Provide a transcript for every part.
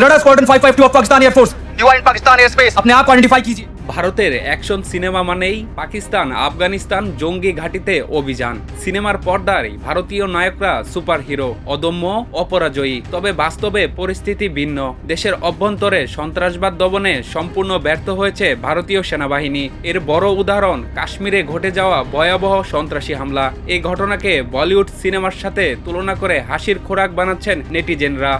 Radar squadron 552 of Pakistan air force You are in Pakistan airspace. अपने आप को identify कीजिए ভারতের অ্যাকশন সিনেমা মানেই পাকিস্তান আফগানিস্তান জঙ্গি ঘাঁটিতে অভিযান সিনেমার পর্দায় ভারতীয় নায়করা সুপারহিরো অদম্য অপরাজয়ী তবে বাস্তবে পরিস্থিতি ভিন্ন দেশের অভ্যন্তরে সন্ত্রাসবাদ দমনে সম্পূর্ণ ব্যর্থ হয়েছে ভারতীয় সেনাবাহিনী এর বড় উদাহরণ কাশ্মীরে ঘটে যাওয়া ভয়াবহ সন্ত্রাসী হামলা এই ঘটনাকে বলিউড সিনেমার সাথে তুলনা করে হাসির খোরাক বানাচ্ছেন নেটিজেনরা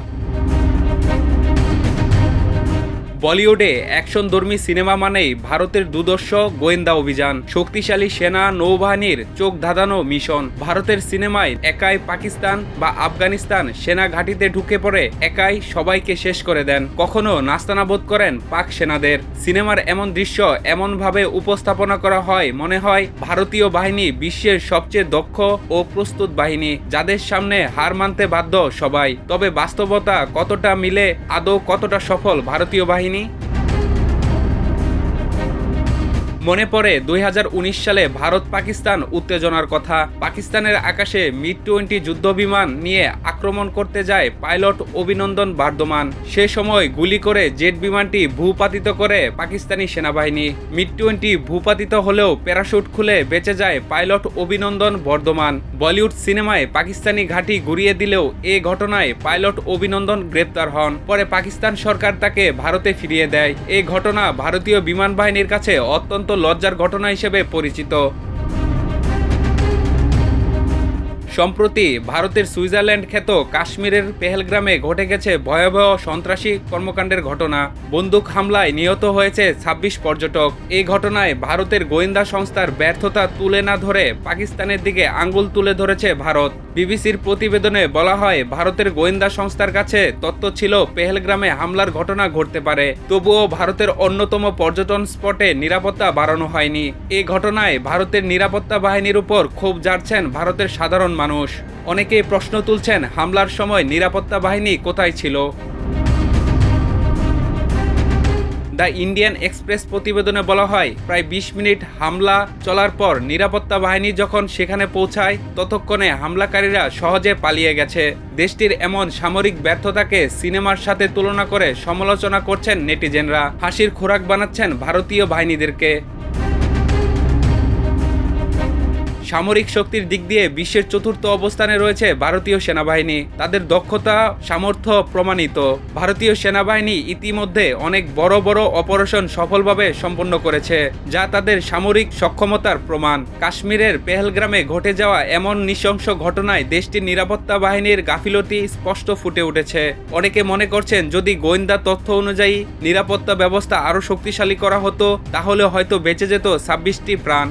বলিউডে অ্যাকশনধর্মী সিনেমা মানেই ভারতের দুদর্শ গোয়েন্দা অভিযান। শক্তিশালী সেনা নৌবাহিনীর চোখ ধাঁধানো মিশন। ভারতের সিনেমায় একাই পাকিস্তান বা আফগানিস্তান সেনা ঘাঁটিতে ঢুকে পড়ে, একাই সবাইকে শেষ করে দেন। কখনো নাস্তানাবোধ করেন পাক সেনাদের। সিনেমার এমন দৃশ্য এমনভাবে উপস্থাপনা করা হয়, মনে হয় ভারতীয় বাহিনী বিশ্বের সবচেয়ে দক্ষ ও প্রস্তুত বাহিনী, যাদের সামনে হার মানতে বাধ্য সবাই। তবে বাস্তবতা কতটা মিলে, আদৌ কতটা সফল ভারতীয় বাহিনী Me. মনে পড়ে দুই হাজার উনিশ সালে ভারত পাকিস্তান উত্তেজনার কথা। পাকিস্তানের আকাশে মিড টোয়েন্টি যুদ্ধবিমান নিয়ে আক্রমণ করতে যায় পাইলট অভিনন্দন বার্ধমান সে সময় গুলি করে জেট বিমানটি ভূপাতিত করে পাকিস্তানি সেনাবাহিনী। মিড টোয়েন্টি ভূপাতিত হলেও প্যারাশুট খুলে বেঁচে যায় পাইলট অভিনন্দন বর্ধমান। বলিউড সিনেমায় পাকিস্তানি ঘাঁটি ঘুরিয়ে দিলেও এ ঘটনায় পাইলট অভিনন্দন গ্রেপ্তার হন। পরে পাকিস্তান সরকার তাকে ভারতে ফিরিয়ে দেয়। এই ঘটনা ভারতীয় বিমান বাহিনীর কাছে অত্যন্ত লজ্জার ঘটনা হিসেবে পরিচিত। সম্প্রতি ভারতের সুইজারল্যান্ড খ্যাত কাশ্মীরের পেহেলগ্রামে ঘটে গেছে ভয়াবহ সন্ত্রাসী কর্মকাণ্ডের ঘটনা। বন্দুক হামলায় নিহত হয়েছে ২৬ পর্যটক। এই ঘটনায় ভারতের গোয়েন্দা সংস্থার ব্যর্থতা তুলে না ধরে পাকিস্তানের দিকে আঙ্গুল তুলে ধরেছে ভারত। বিবিসির প্রতিবেদনে বলা হয়, ভারতের গোয়েন্দা সংস্থার কাছে তথ্য ছিল, পেহেলগ্রামে হামলার ঘটনা ঘটতে পারে। তবুও ভারতের অন্যতম পর্যটন স্পটে নিরাপত্তা বাড়ানো হয়নি। এ ঘটনায় ভারতের নিরাপত্তা বাহিনীর উপর ক্ষোভ জারছেন ভারতের সাধারণ মানুষ। অনেকেই প্রশ্ন তুলছেন, হামলার সময় নিরাপত্তা বাহিনী কোথায় ছিল? দ্য ইন্ডিয়ান এক্সপ্রেস প্রতিবেদনে বলা হয়, প্রায় বিশ মিনিট হামলা চলার পর নিরাপত্তা বাহিনী যখন সেখানে পৌঁছায়, ততক্ষণে হামলাকারীরা সহজে পালিয়ে গেছে। দেশটির এমন সামরিক ব্যর্থতাকে সিনেমার সাথে তুলনা করে সমালোচনা করছেন নেটিজেনরা। হাসির খোরাক বানাচ্ছেন ভারতীয় বাহিনীদেরকে। সামরিক শক্তির দিক দিয়ে বিশ্বের চতুর্থ অবস্থানে রয়েছে ভারতীয় সেনাবাহিনী। তাদের দক্ষতা, সামর্থ্য প্রমাণিত। ভারতীয় সেনাবাহিনী ইতিমধ্যে অনেক বড় বড় অপারেশন সফলভাবে সম্পন্ন করেছে, যা তাদের সামরিক সক্ষমতার প্রমাণ। কাশ্মীরের পেহেলগ্রামে ঘটে যাওয়া এমন নৃশংস ঘটনায় দেশটির নিরাপত্তা বাহিনীর গাফিলতি স্পষ্ট ফুটে উঠেছে। অনেকে মনে করছেন, যদি গোয়েন্দা তথ্য অনুযায়ী নিরাপত্তা ব্যবস্থা আরও শক্তিশালী করা হতো, তাহলে হয়তো বেঁচে যেত ছাব্বিশটি প্রাণ।